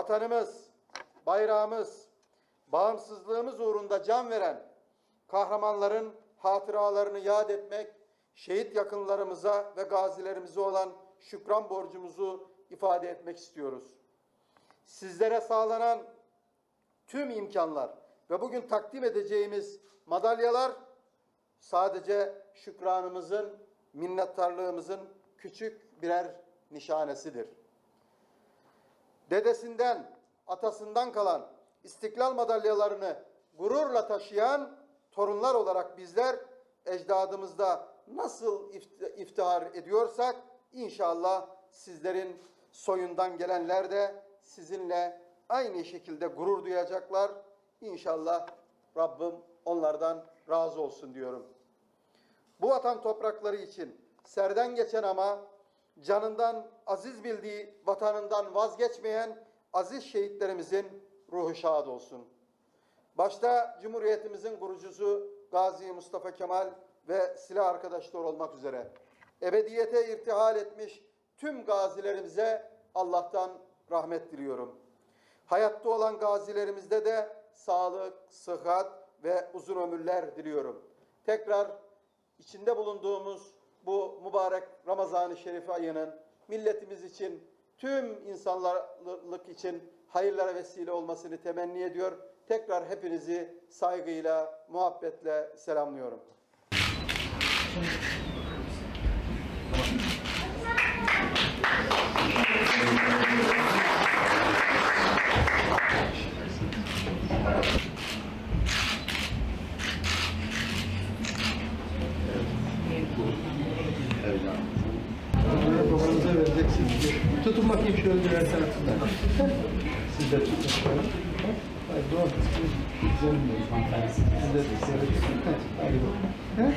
vatanımız, bayrağımız, bağımsızlığımız uğrunda can veren kahramanların hatıralarını yad etmek, şehit yakınlarımıza ve gazilerimize olan şükran borcumuzu ifade etmek istiyoruz. Sizlere sağlanan tüm imkanlar ve bugün takdim edeceğimiz madalyalar sadece şükranımızın, minnettarlığımızın küçük birer nişanesidir. Dedesinden, atasından kalan istiklal madalyalarını gururla taşıyan torunlar olarak bizler ecdadımızda nasıl ift- iftihar ediyorsak inşallah sizlerin soyundan gelenler de sizinle aynı şekilde gurur duyacaklar. İnşallah Rabbim onlardan razı olsun diyorum. Bu vatan toprakları için serden geçen ama canından aziz bildiği vatanından vazgeçmeyen aziz şehitlerimizin ruhu şad olsun. Başta Cumhuriyetimizin kurucusu Gazi Mustafa Kemal ve silah arkadaşları olmak üzere ebediyete irtihal etmiş tüm gazilerimize Allah'tan rahmet diliyorum. Hayatta olan gazilerimizde de sağlık, sıhhat ve uzun ömürler diliyorum. Tekrar içinde bulunduğumuz bu mübarek Ramazan-ı Şerif ayının milletimiz için, tüm insanlık için hayırlara vesile olmasını temenni ediyor. Tekrar hepinizi saygıyla, muhabbetle selamlıyorum. Bunları babanıza vereceksiniz. Tutun bakayım şöyle birer tarafından. Siz de tutun. Hayır, doğru. De hanımefendi. Siz de seyredin. Hadi bakalım. He?